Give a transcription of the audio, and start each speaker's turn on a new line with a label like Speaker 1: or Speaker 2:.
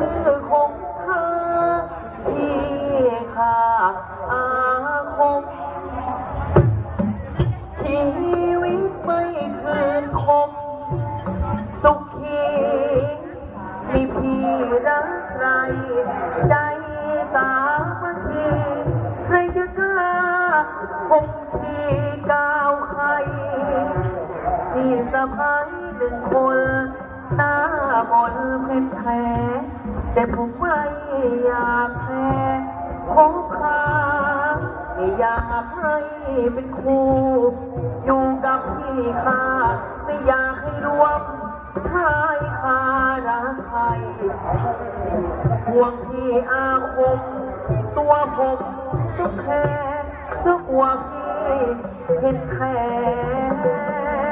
Speaker 1: อของเธอพี่ข้าอาคม ชีวิตไม่คืนคม สุขีมีพี่รักใคร ใจสามัคคีใครจะกล้าคมทีก้าวใครมีสะพ้ายหนึ่งคน หน้ามนเป็นแผล แต่ผมไม่อยากแพ้คบคาไม่อยากให้เป็นคู่อยู่กับพี่ข้าไม่อยากให้รวมชายคารักใครห่วงพี่อาคม ตัวผมทุกแค่เพราะกลัวพี่เห็นแค่มีใคร